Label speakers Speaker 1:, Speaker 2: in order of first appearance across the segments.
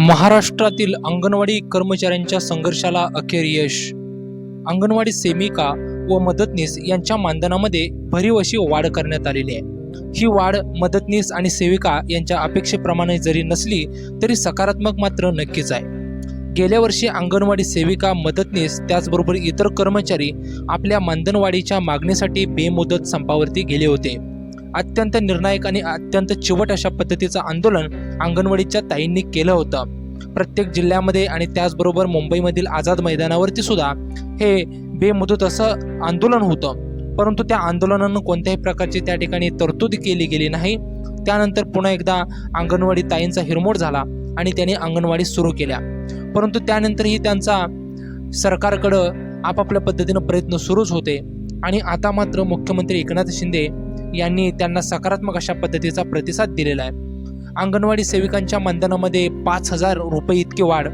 Speaker 1: महाराष्ट्रातील अंगणवाडी कर्मचाऱ्यांच्या संघर्षाला अखेर यश. अंगणवाडी सेविका व मदतनीस यांच्या मानधनामध्ये भरीव अशी वाढ करण्यात आलेली आहे. ही वाढ मदतनीस आणि सेविका यांच्या अपेक्षेप्रमाणे जरी नसली तरी सकारात्मक मात्र नक्कीच आहे. गेल्या वर्षी अंगणवाडी सेविका मदतनीस त्याचबरोबर इतर कर्मचारी आपल्या मानधनवाढीच्या मागणीसाठी बेमुदत संपावरती गेले होते. अत्यंत निर्णायक आणि अत्यंत चिवट अशा पद्धतीचं आंदोलन अंगणवाडीच्या ताईंनी केलं होतं. प्रत्येक जिल्ह्यामध्ये आणि त्याचबरोबर मुंबईमधील आझाद मैदानावरती सुद्धा हे बेमुदत असं आंदोलन होतं. परंतु त्या आंदोलनानं कोणत्याही प्रकारची त्या ठिकाणी तरतूद केली गेली नाही. त्यानंतर पुन्हा एकदा अंगणवाडी ताईंचा हिरमोड झाला आणि त्यांनी अंगणवाडी सुरू केल्या. परंतु त्यानंतरही त्यांचा सरकारकडं आपापल्या पद्धतीनं प्रयत्न सुरूच होते. आणि आता मात्र मुख्यमंत्री एकनाथ शिंदे यांनी त्यांना सकारात्मक अशा पद्धतीचा प्रतिसाद दिलेला आहे. अंगणवाडी सेविकांच्या मानधनामध्ये पाच हजार रुपये इतकी वाढ.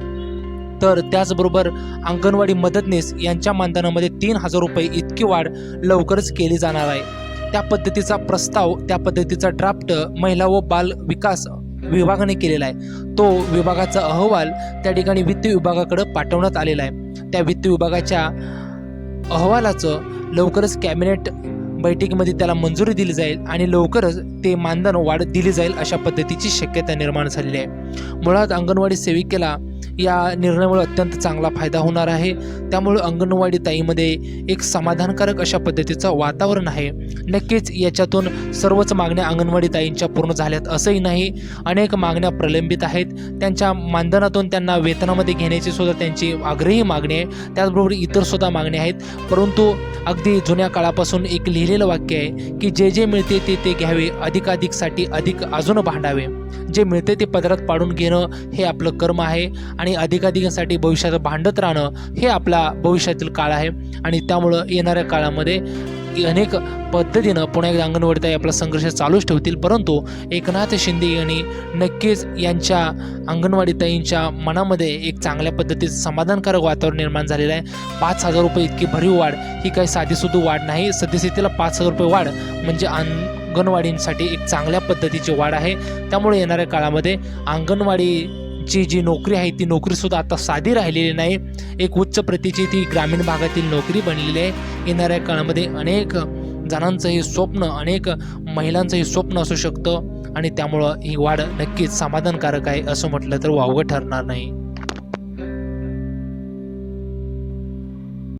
Speaker 1: तर त्याचबरोबर अंगणवाडी मदतनीस यांच्या मानधनामध्ये तीन हजार रुपये इतकी वाढ लवकरच केली जाणार आहे. त्या पद्धतीचा प्रस्ताव त्या पद्धतीचा ड्राफ्ट महिला व बाल विकास विभागाने केलेला आहे. तो विभागाचा अहवाल त्या ठिकाणी वित्त विभागाकडे पाठवण्यात आलेला आहे. त्या वित्त विभागाच्या अहवालाचं लवकरच कॅबिनेट बैठकीमध्ये त्याला मंजुरी दिली जाईल आणि लवकरच ते मानधन वाढ दिली जाईल अशा पद्धतीची शक्यता निर्माण झालेली आहे. मुळात अंगणवाडी सेविकेला या निर्णयामुळे अत्यंत चांगला फायदा होणार आहे. त्यामुळे अंगणवाडी ताईमध्ये एक समाधानकारक अशा पद्धतीचं वातावरण आहे. नक्कीच याच्यातून सर्वच मागण्या अंगणवाडी ताईंच्या पूर्ण झाल्यात असंही नाही. अनेक मागण्या प्रलंबित आहेत. त्यांच्या मानधनातून त्यांना वेतनामध्ये घेण्याची सुद्धा त्यांची आग्रही मागणी आहे. त्याचबरोबर इतर सुद्धा मागण्या आहेत. परंतु अगदी जुन्या काळापासून एक लिहिलेलं वाक्य आहे की जे जे मिळते ते ते घ्यावे. अधिकाधिकसाठी अधिक अजून भांडावे. जे मिळते ते पदरात पाडून घेणं हे आपलं कर्म आहे. आणि अधिकाधिकांसाठी भविष्यात भांडत राहणं हे आपला भविष्यातील काळ आहे. आणि त्यामुळं येणाऱ्या काळामध्ये अनेक पद्धतीनं पुन्हा एकदा अंगणवाडीताई आपला संघर्ष चालूच ठेवतील. परंतु एकनाथ शिंदे यांनी नक्कीच यांच्या अंगणवाडीताईंच्या मनामध्ये एक चांगल्या पद्धतीचं समाधानकारक वातावरण निर्माण झालेलं आहे. पाच हजार रुपये इतकी भरीव वाढ ही काही साधीसुद्धा वाढ नाही. सद्यस्थितीला पाच हजार रुपये वाढ म्हणजे अन अंगणवाडींसाठी एक चांगल्या पद्धतीची वाढ आहे. त्यामुळे येणाऱ्या काळामध्ये अंगणवाडीची जी नोकरी आहे ती नोकरीसुद्धा आता साधी राहिलेली नाही. एक उच्च प्रतीची ती ग्रामीण भागातील नोकरी बनलेली आहे. येणाऱ्या काळामध्ये अनेक जणांचं हे स्वप्न अनेक महिलांचं हे स्वप्न असू शकतं आणि त्यामुळं ही वाढ नक्कीच समाधानकारक आहे असं म्हटलं तर वावगं ठरणार नाही.